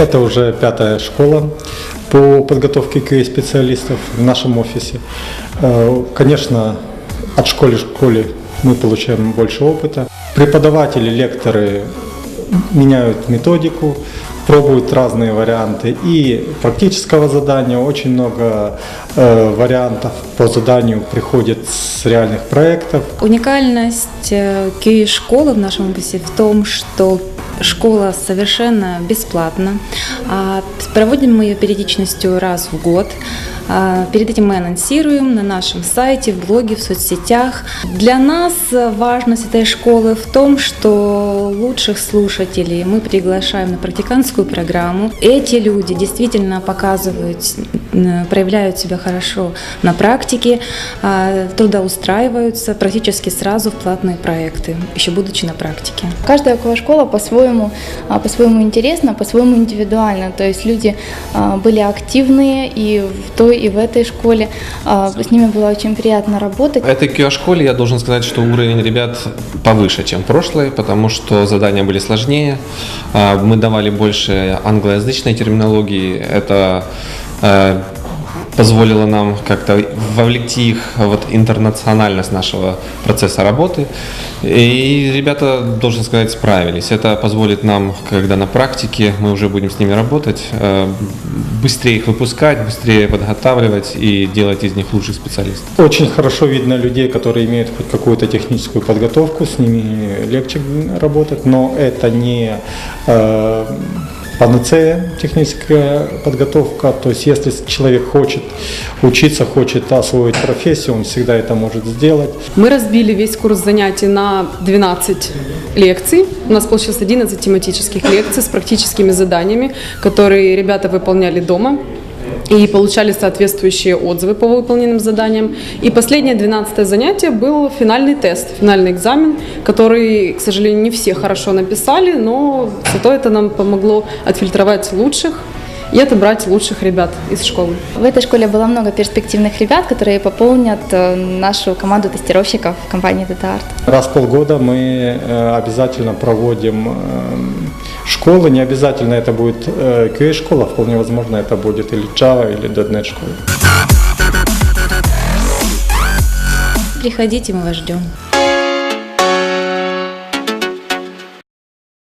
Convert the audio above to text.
Это уже пятая школа по подготовке QA-специалистов в нашем офисе. Э, Конечно, от школы к школе мы получаем больше опыта. Преподаватели, лекторы меняют методику, пробуют разные варианты и практического задания. Очень много э, вариантов по заданию приходит с реальных проектов. Уникальность э, QE-школы в нашем офисе в том, что школа совершенно бесплатна. А, Проводим мы ее периодичностью раз в год. А, Перед этим мы анонсируем на нашем сайте, в блоге, в соцсетях. Для нас важность этой школы в том, что лучших слушателей мы приглашаем на практикантскую программу. Эти люди действительно показывают, проявляют себя хорошо на практике, а, трудоустраиваются практически сразу в платные проекты, еще будучи на практике. Каждая школа по-своему, а, по-своему интересна, по-своему индивидуальна. То есть люди а, были активные и в той, и в этой школе. С ними было очень приятно работать. В этой QA-школе я должен сказать, что уровень ребят повыше, чем в прошлой, потому что задания были сложнее. Мы давали больше англоязычной терминологии. Это позволило нам как-то вовлекти их вот интернациональность нашего процесса работы. И ребята, должен сказать, справились. Это позволит нам, когда на практике мы уже будем с ними работать, э, быстрее их выпускать, быстрее подготавливать и делать из них лучших специалистов. Очень хорошо видно людей, которые имеют хоть какую-то техническую подготовку, с ними легче работать, но это не э, панацея техническая подготовка. То есть если человек хочет учиться, хочет освоить профессию, он всегда это может сделать. Мы разбили весь курс занятий на 12 лекций. У нас получилось 11 тематических лекций с практическими заданиями, которые ребята выполняли дома и получали соответствующие отзывы по выполненным заданиям. И последнее, 12 занятие, был финальный тест, финальный экзамен, который, к сожалению, не все хорошо написали, но зато это нам помогло отфильтровать лучших и отобрать лучших ребят из школы. В этой школе было много перспективных ребят, которые пополнят э, нашу команду тестировщиков компании DataArt. Раз в полгода мы э, обязательно проводим э, школы. Не обязательно это будет э, QA-школа, вполне возможно это будет или Java, или .NET школа. Приходите, мы вас ждем.